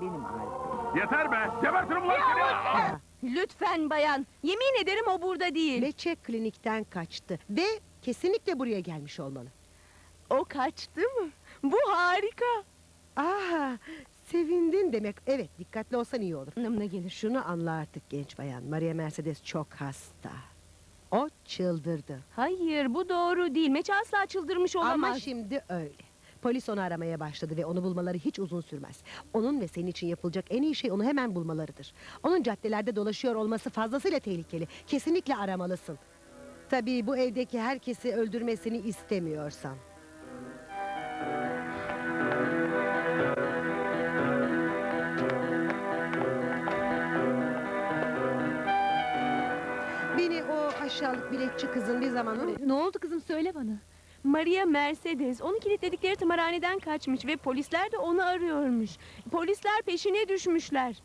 Benim Arif'im. Yeter be! Gebertirim ulan seni! Ah, Lütfen bayan. Yemin ederim o burada değil. Leçe klinikten kaçtı ve kesinlikle buraya gelmiş olmalı. O kaçtı mı? Bu harika. Aa, sevindin demek. Evet, dikkatli olsan iyi olur. Anlamına gelir. Şunu anla artık genç bayan. Maria Mercedes çok hasta. O çıldırdı. Hayır bu doğru değil. Meç asla çıldırmış olamaz. Ama şimdi öyle. Polis onu aramaya başladı ve onu bulmaları hiç uzun sürmez. Onun ve senin için yapılacak en iyi şey onu hemen bulmalarıdır. Onun caddelerde dolaşıyor olması fazlasıyla tehlikeli. Kesinlikle aramalısın. Tabii bu evdeki herkesi öldürmesini istemiyorsan. Beni o aşağılık biletçi kızın bir zaman... Ne oldu kızım söyle bana. Maria Mercedes onu kilitledikleri tımarhaneden kaçmış ve polisler de onu arıyormuş. Polisler peşine düşmüşler.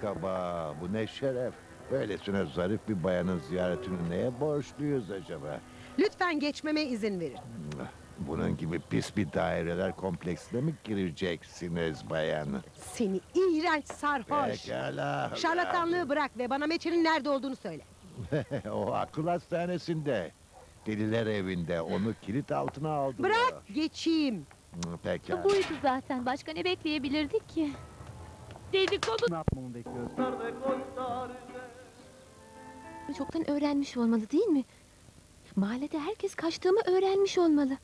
Kaba, bu ne şeref. Böylesine zarif bir bayanın ziyaretini neye borçluyuz acaba? Lütfen geçmeme izin verin. Bunun gibi pis bir daireler kompleksine mi gireceksiniz bayan? Seni iğrenç sarhoş. Pekala. Şarlatanlığı bırak ve bana Meçe'nin nerede olduğunu söyle. o akıl hastanesinde. Deliler evinde onu kilit altına aldılar. Bırak geçeyim. Pekala. Buydu zaten. Başka ne bekleyebilirdik ki? Dedikodu Ne yapmamı bekliyorsun? Çoktan öğrenmiş olmalı değil mi? Mahallede herkes kaçtığımı öğrenmiş olmalı.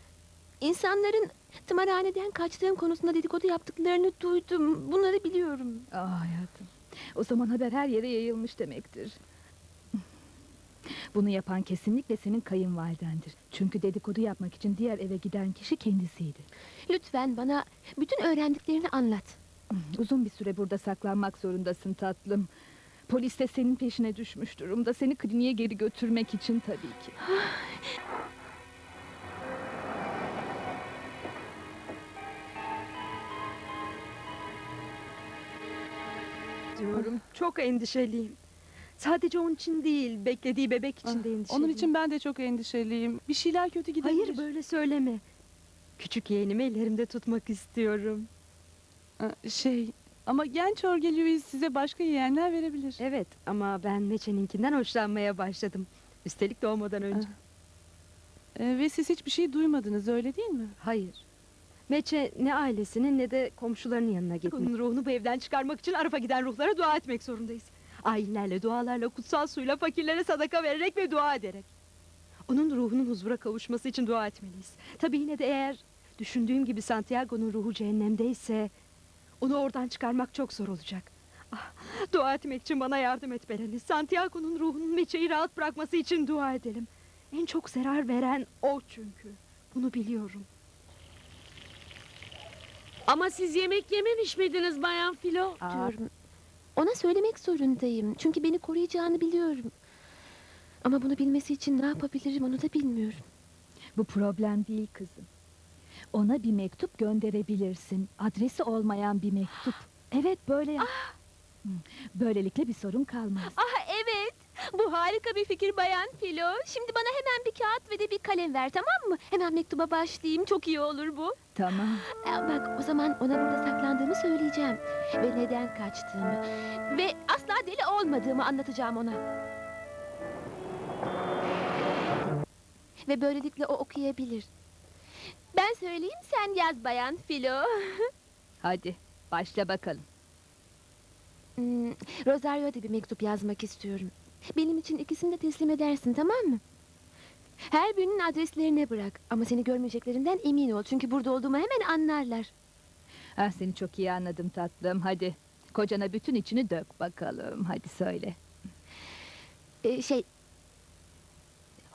İnsanların tımarhaneden kaçtığım konusunda dedikodu yaptıklarını duydum. Bunları biliyorum. Ah hayatım. O zaman haber her yere yayılmış demektir. Bunu yapan kesinlikle senin kayınvalidendir. Çünkü dedikodu yapmak için diğer eve giden kişi kendisiydi. Lütfen bana bütün öğrendiklerini anlat. Uzun bir süre burada saklanmak zorundasın tatlım. Polis de senin peşine düşmüş durumda. Seni kliniğe geri götürmek için tabii ki. Diyorum. Çok endişeliyim. Sadece onun için değil, beklediği bebek için de endişeliyim. Onun için ben de çok endişeliyim. Bir şeyler kötü gidebilir. Hayır böyle söyleme. Küçük yeğenimi ellerimde tutmak istiyorum. Ee, Şey ama genç Luis size başka yeğenler verebilir. Evet ama ben Meçe'ninkinden hoşlanmaya başladım. Üstelik doğmadan önce. Ee, ve siz hiçbir şey duymadınız öyle değil mi? Hayır. Meçe ne ailesinin ne de komşularının yanına gitmek. Onun ruhunu bu evden çıkarmak için Araf'a giden ruhlara dua etmek zorundayız. Ayinlerle, dualarla, kutsal suyla, fakirlere sadaka vererek ve dua ederek. Onun ruhunun huzura kavuşması için dua etmeliyiz. Tabii yine de eğer düşündüğüm gibi Santiago'nun ruhu cehennemdeyse... ...onu oradan çıkarmak çok zor olacak. Ah, dua etmek için bana yardım et Berenice. Santiago'nun ruhunun Meçe'yi rahat bırakması için dua edelim. En çok zarar veren o çünkü. Bunu biliyorum. Ama siz yemek yememiş miydiniz Bayan Filo? Diyorum. Ona söylemek zorundayım. Çünkü beni koruyacağını biliyorum. Ama bunu bilmesi için ne yapabilirim onu da bilmiyorum. Bu problem değil kızım. Ona bir mektup gönderebilirsin. Adresi olmayan bir mektup. Evet böyle yap. Hı, Böylelikle bir sorun kalmaz. Ah. Bu harika bir fikir Bayan Filo. Şimdi bana hemen bir kağıt ve de bir kalem ver tamam mı? Hemen mektuba başlayayım. Çok iyi olur bu. Tamam. Aa, Bak o zaman ona burada saklandığımı söyleyeceğim. Ve neden kaçtığımı. Ve asla deli olmadığımı anlatacağım ona. Ve böylelikle o okuyabilir. Ben söyleyeyim sen yaz Bayan Filo. Hadi başla bakalım. Hmm, Rosario'ya da bir mektup yazmak istiyorum. Benim için ikisini de teslim edersin tamam mı? Her birinin adreslerine bırak. Ama seni görmeyeceklerinden emin ol. Çünkü burada olduğumu hemen anlarlar. Ah seni çok iyi anladım tatlım. Hadi kocana bütün içini dök bakalım. Hadi söyle. Ee, şey...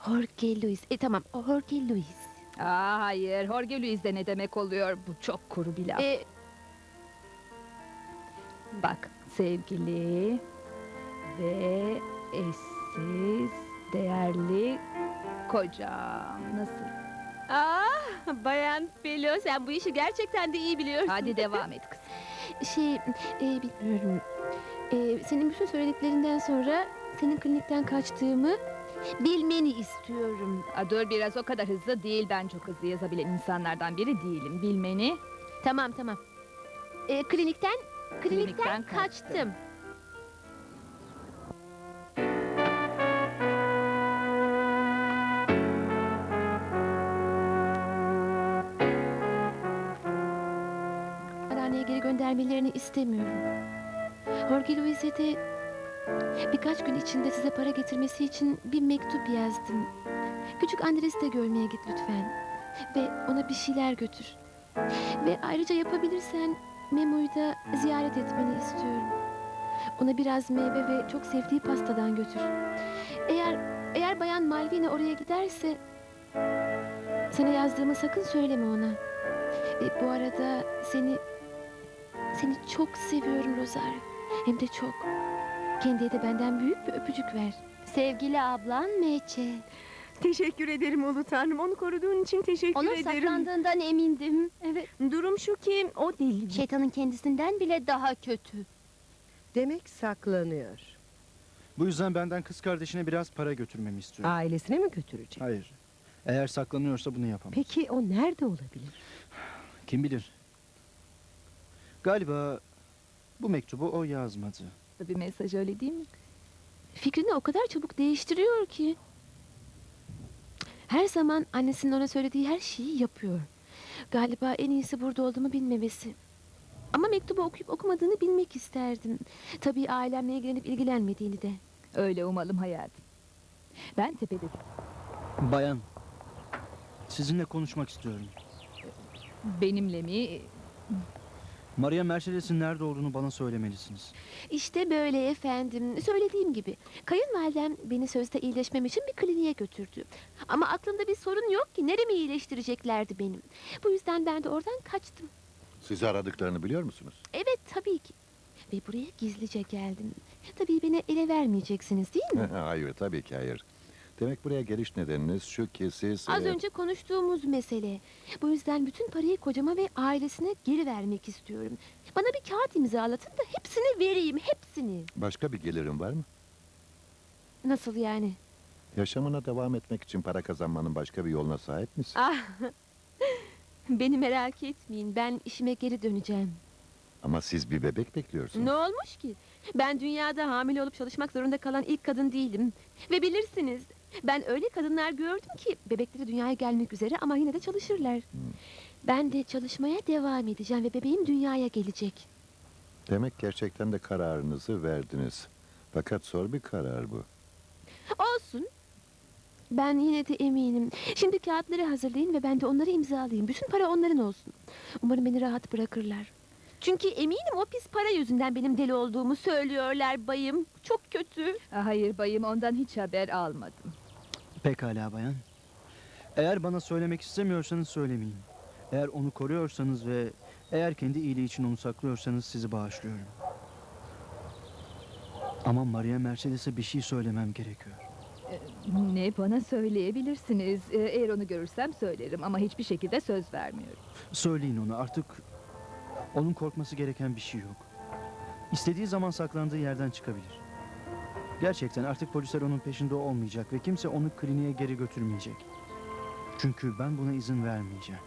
Jorge Luis. E, tamam Jorge Luis. Aa, hayır. Jorge Luis de ne demek oluyor? Bu çok kuru bir laf. Ee, Bak sevgili ve eşsiz, değerli kocam. Nasıl? ah, Bayan Felo sen bu işi gerçekten de iyi biliyorsun. Hadi devam et kız. Şey, e, bilmiyorum. E, senin bütün söylediklerinden sonra senin klinikten kaçtığımı Bilmeni istiyorum. Aa, dur biraz o kadar hızlı değil. Ben çok hızlı yazabilen insanlardan biri değilim. Bilmeni. Tamam tamam. Ee, klinikten, klinikten, Klinikten kaçtım. kaçtım. Göndermelerini istemiyorum. Jorge Luis'e de birkaç gün içinde size para getirmesi için bir mektup yazdım. Küçük Andres'i de görmeye git lütfen. Ve ona bir şeyler götür. Ve ayrıca yapabilirsen Memo'yu da ziyaret etmeni istiyorum. Ona biraz meyve ve çok sevdiği pastadan götür. Eğer eğer Bayan Malvina oraya giderse sana yazdığımı sakın söyleme ona. E, bu arada seni seni çok seviyorum Rosario. Hem de çok. Kendiye de benden büyük bir öpücük ver. Sevgili ablan Meçe. Teşekkür ederim Ulu Tanrım. Onu koruduğun için teşekkür Onun ederim. saklandığından emindim. Evet. Durum şu ki o deli. Şeytanın kendisinden bile daha kötü. Demek saklanıyor. Bu yüzden benden kız kardeşine biraz para götürmemi istiyor. Ailesine mi götürecek? Hayır. Eğer saklanıyorsa bunu yapamam. Peki o nerede olabilir? Kim bilir? Galiba bu mektubu o yazmadı. Bir mesaj öyle değil mi? Fikrini o kadar çabuk değiştiriyor ki. Her zaman annesinin ona söylediği her şeyi yapıyor. Galiba en iyisi burada olduğumu bilmemesi. Ama mektubu okuyup okumadığını bilmek isterdim. Tabii ailemle ilgilenip ilgilenmediğini de. Öyle umalım hayatım. Ben tepede Bayan, sizinle konuşmak istiyorum. benimle mi? Maria Mercedes'in nerede olduğunu bana söylemelisiniz. İşte böyle efendim. Söylediğim gibi. Kayınvalidem beni sözde iyileşmem için bir kliniğe götürdü. Ama aklımda bir sorun yok ki. Neremi iyileştireceklerdi benim. Bu yüzden ben de oradan kaçtım. Sizi aradıklarını biliyor musunuz? Evet tabii ki. Ve buraya gizlice geldim. Tabii beni ele vermeyeceksiniz değil mi? hayır, tabii ki hayır. Demek buraya geliş nedeniniz şu ki siz... Az e, önce konuştuğumuz mesele. Bu yüzden bütün parayı kocama ve ailesine geri vermek istiyorum. Bana bir kağıt imzalatın da hepsini vereyim, hepsini. Başka bir gelirim var mı? Nasıl yani? Yaşamına devam etmek için para kazanmanın başka bir yoluna sahip misin? Ah, beni merak etmeyin. Ben işime geri döneceğim. Ama siz bir bebek bekliyorsunuz. Ne olmuş ki? Ben dünyada hamile olup çalışmak zorunda kalan ilk kadın değilim. Ve bilirsiniz, ben öyle kadınlar gördüm ki bebekleri dünyaya gelmek üzere ama yine de çalışırlar. Ben de çalışmaya devam edeceğim ve bebeğim dünyaya gelecek. Demek gerçekten de kararınızı verdiniz. Fakat zor bir karar bu. Olsun. Ben yine de eminim. Şimdi kağıtları hazırlayın ve ben de onları imzalayayım. Bütün para onların olsun. Umarım beni rahat bırakırlar. Çünkü eminim o pis para yüzünden benim deli olduğumu söylüyorlar bayım. Çok kötü. Ah, Hayır bayım ondan hiç haber almadım. Pekala bayan. Eğer bana söylemek istemiyorsanız söylemeyin. Eğer onu koruyorsanız ve eğer kendi iyiliği için onu saklıyorsanız sizi bağışlıyorum. Ama Maria Mercedes'e bir şey söylemem gerekiyor. Ne bana söyleyebilirsiniz. Ee, Eğer onu görürsem söylerim ama hiçbir şekilde söz vermiyorum. Söyleyin ona artık onun korkması gereken bir şey yok. İstediği zaman saklandığı yerden çıkabilir. Gerçekten artık polisler onun peşinde olmayacak ve kimse onu kliniğe geri götürmeyecek. Çünkü ben buna izin vermeyeceğim.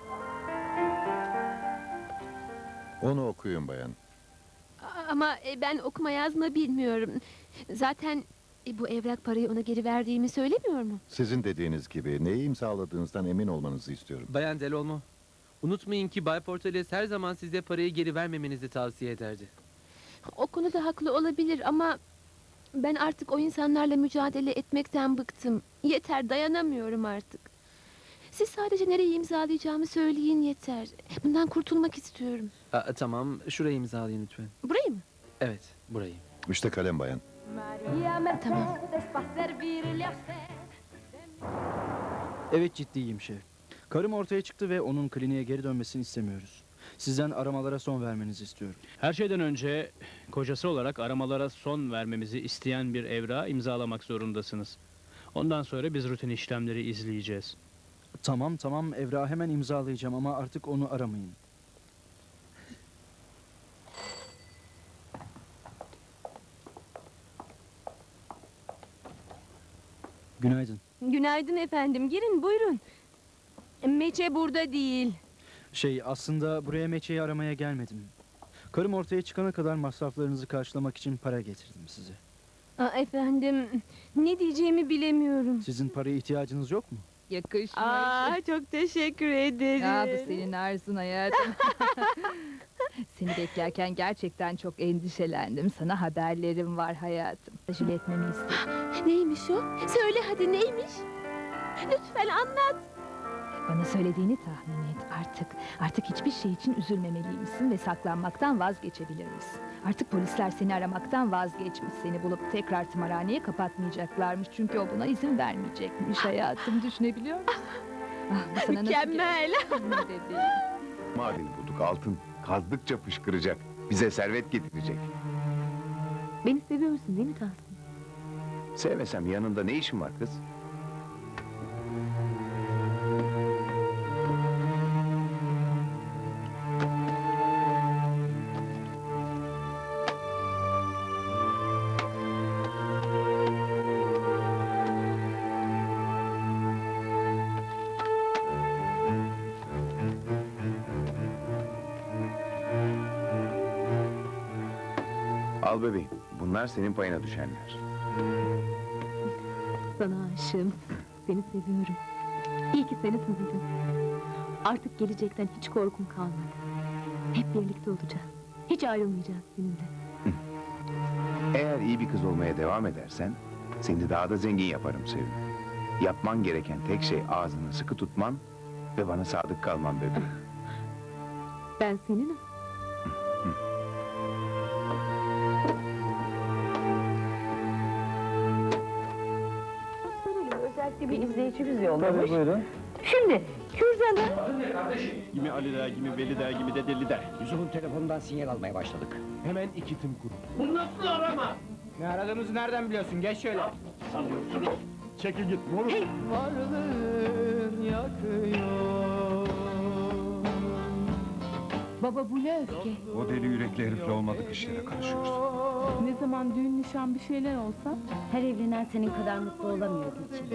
Onu okuyun bayan. Ama e, ben okuma yazma bilmiyorum. Zaten e, bu evrak parayı ona geri verdiğimi söylemiyor mu? Sizin dediğiniz gibi neyi imzaladığınızdan emin olmanızı istiyorum. Bayan Delolmo, unutmayın ki Bay Portales her zaman size parayı geri vermemenizi tavsiye ederdi. O konuda haklı olabilir ama ben artık o insanlarla mücadele etmekten bıktım. Yeter dayanamıyorum artık. Siz sadece nereyi imzalayacağımı söyleyin yeter. Bundan kurtulmak istiyorum. Aa, tamam, şurayı imzalayın lütfen. Burayı mı? Evet, burayı. İşte kalem bayan. Tamam. Evet ciddiyim şef. Karım ortaya çıktı ve onun kliniğe geri dönmesini istemiyoruz. Sizden aramalara son vermenizi istiyorum. Her şeyden önce kocası olarak aramalara son vermemizi isteyen bir evra imzalamak zorundasınız. Ondan sonra biz rutin işlemleri izleyeceğiz. Tamam tamam evrağı hemen imzalayacağım ama artık onu aramayın. Günaydın. Günaydın efendim. Girin buyurun. Meçe burada değil. Şey aslında buraya Meçe'yi aramaya gelmedim. Karım ortaya çıkana kadar masraflarınızı karşılamak için para getirdim size. Aa, efendim ne diyeceğimi bilemiyorum. Sizin paraya ihtiyacınız yok mu? Yakışmış. Aa, çok teşekkür ederim. Ya bu senin arzun hayatım. Seni beklerken gerçekten çok endişelendim. Sana haberlerim var hayatım. Acele etmemi istedim. Neymiş o? Söyle hadi neymiş? Lütfen anlat. Bana söylediğini tahmin et artık. Artık hiçbir şey için üzülmemeliymişsin ve saklanmaktan vazgeçebilirmişsin. Artık polisler seni aramaktan vazgeçmiş. Seni bulup tekrar tımarhaneye kapatmayacaklarmış. Çünkü o buna izin vermeyecekmiş hayatım. Düşünebiliyor musun? Ah, bu sana nasıl Mükemmel. geldi? Bebeğim. Maden bulduk altın. Kazdıkça fışkıracak. Bize servet getirecek. Beni seviyorsun değil mi Tahsin? Sevmesem yanında ne işin var kız? Al bebeğim. Bunlar senin payına düşenler. Sana aşığım. Seni seviyorum. İyi ki seni tanıdım. Artık gelecekten hiç korkum kalmadı. Hep birlikte olacağız. Hiç ayrılmayacağız seninle. Eğer iyi bir kız olmaya devam edersen seni daha da zengin yaparım Sevim. Yapman gereken tek şey ağzını sıkı tutman ve bana sadık kalman bebeğim. Ben seninim. İzleyicimiz yollamış. buyurun. Şimdi Kürdan'ı Kimi Ali der, kimi Veli der, kimi de Deli der. Yusuf'un telefonundan sinyal almaya başladık. Hemen iki tim kurum. Ne aradığımızı nereden biliyorsun? Geç şöyle. Çekil git moruk. Baba bu ne öfke? O deli yürekli herifle olmadık işlere karışıyorsun. Ne zaman düğün nişan bir şeyler olsa? Her evlenen senin kadar mutlu olamıyor Gülçin.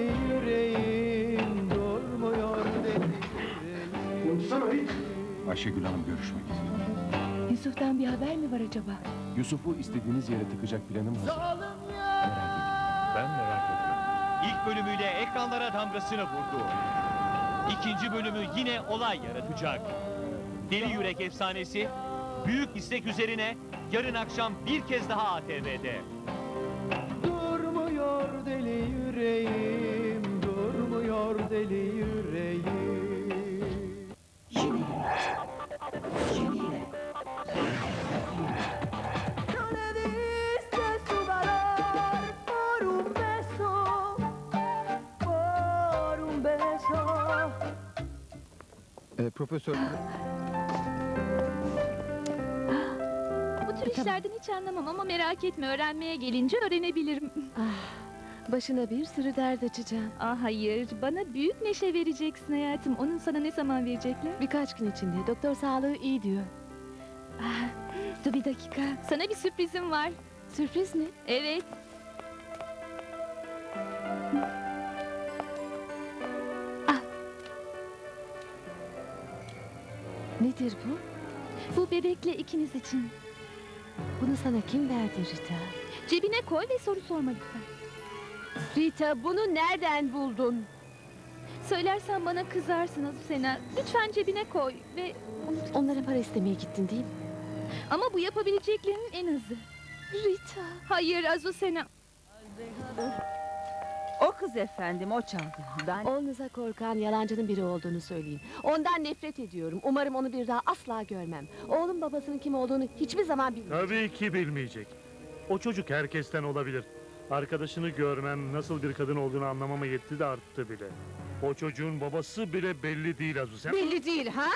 Ayşegül Hanım görüşmek istiyor. Yusuf'tan bir haber mi var acaba? Yusuf'u istediğiniz yere tıkacak planım hazır. Ben merak ettim. İlk bölümüyle ekranlara damgasını vurdu. İkinci bölümü yine olay yaratacak. Deli Yürek efsanesi büyük istek üzerine yarın akşam bir kez daha ATV'de. Durmuyor deli yüreğim, durmuyor deli yüreğim. E, profesör Bu tür işlerden hiç anlamam ama merak etme öğrenmeye gelince öğrenebilirim. başına bir sürü dert açacağım. Ah hayır bana büyük neşe vereceksin hayatım. Onun sana ne zaman verecekler? Birkaç gün içinde. Doktor sağlığı iyi diyor. Ah, dur bir dakika. Sana bir sürprizim var. Sürpriz mi? Evet. Nedir bu? Bu bebekle ikiniz için. Bunu sana kim verdi Rita? Cebine koy ve soru sorma lütfen. Rita bunu nereden buldun? Söylersen bana kızarsın Sena. Lütfen cebine koy ve. Onlara para istemeye gittin değil mi? Ama bu yapabileceklerinin en azı. Rita. Hayır Azucena. O kız efendim o çaldı. Ben Oğlunuza korkan yalancının biri olduğunu söyleyin. Ondan nefret ediyorum. Umarım onu bir daha asla görmem. Oğlum babasının kim olduğunu hiçbir zaman bilmeyecek. Tabii ki bilmeyecek. O çocuk herkesten olabilir. Arkadaşını görmem, nasıl bir kadın olduğunu anlamama yetti de arttı bile. O çocuğun babası bile belli değil Azu. Sen Belli değil ha?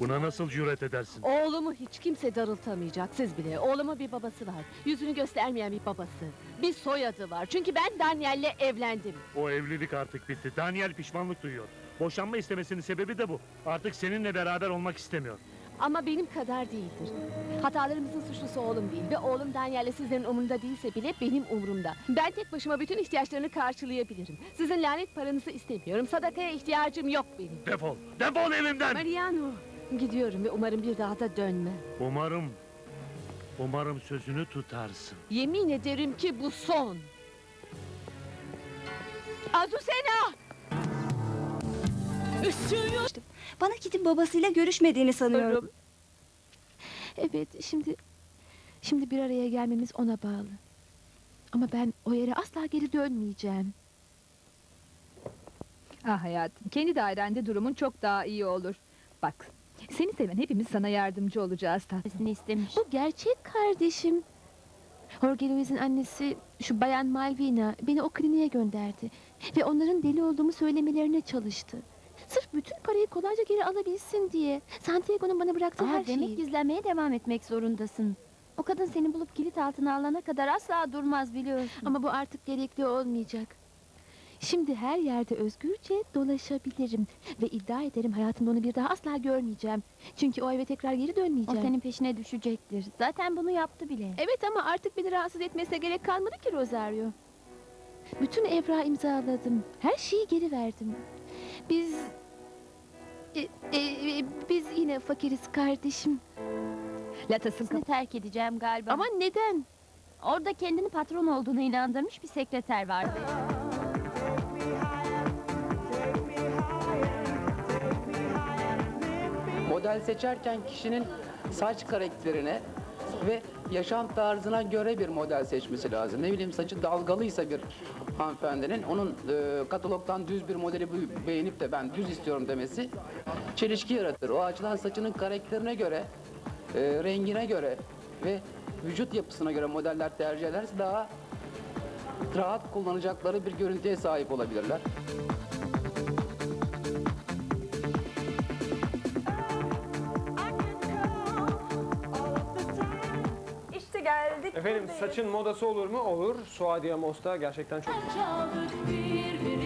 Buna nasıl cüret edersin? Oğlumu hiç kimse darıltamayacak siz bile. Oğlumun bir babası var. Yüzünü göstermeyen bir babası. Bir soyadı var. Çünkü ben Daniel'le evlendim. O evlilik artık bitti. Daniel pişmanlık duyuyor. Boşanma istemesinin sebebi de bu. Artık seninle beraber olmak istemiyor. Ama benim kadar değildir. Hatalarımızın suçlusu oğlum değil ve oğlum Daniel'le sizlerin umurunda değilse bile benim umurumda. Ben tek başıma bütün ihtiyaçlarını karşılayabilirim. Sizin lanet paranızı istemiyorum. Sadakaya ihtiyacım yok benim. Defol, defol evimden! Mariano. Gidiyorum ve umarım bir daha da dönme. Umarım, umarım sözünü tutarsın. Yemin ederim ki bu son. Azucena! Bana Kit'in babasıyla görüşmediğini sanıyorum. Evet, şimdi şimdi bir araya gelmemiz ona bağlı. Ama ben o yere asla geri dönmeyeceğim. Ah hayatım, kendi dairende durumun çok daha iyi olur. Bak, seni seven hepimiz sana yardımcı olacağız tatlım. istemiş. Bu gerçek kardeşim. Jorge Luis'in annesi şu bayan Malvina beni o kliniğe gönderdi. Ve onların deli olduğumu söylemelerine çalıştı. Sırf bütün parayı kolayca geri alabilsin diye. Santiago'nun bana bıraktığı Aa, her şeyi. demek gizlenmeye devam etmek zorundasın. O kadın seni bulup kilit altına alana kadar asla durmaz biliyorsun. Ama bu artık gerekli olmayacak. Şimdi her yerde özgürce dolaşabilirim. Ve iddia ederim hayatımda onu bir daha asla görmeyeceğim. Çünkü o eve tekrar geri O dönmeyeceğim. senin peşine düşecektir. Zaten bunu yaptı bile. Evet ama artık beni rahatsız etmesine gerek kalmadı ki Rosario. Bütün evrağı imzaladım. Her şeyi geri verdim. Biz... E, e, biz yine fakiriz kardeşim. Latasın Seni terk edeceğim galiba. Ama neden? orada kendini patron olduğuna inandırmış bir sekreter vardı. Model seçerken kişinin saç karakterine ve yaşam tarzına göre bir model seçmesi lazım. Ne bileyim saçı dalgalıysa bir hanımefendinin onun e, katalogdan düz bir modeli beğenip de ben düz istiyorum demesi çelişki yaratır. O açıdan saçının karakterine göre, e, rengine göre ve vücut yapısına göre modeller tercih ederse daha rahat kullanacakları bir görüntüye sahip olabilirler. Efendim saçın modası olur mu? Olur. Suadiye Mos'ta gerçekten çok... Çaldık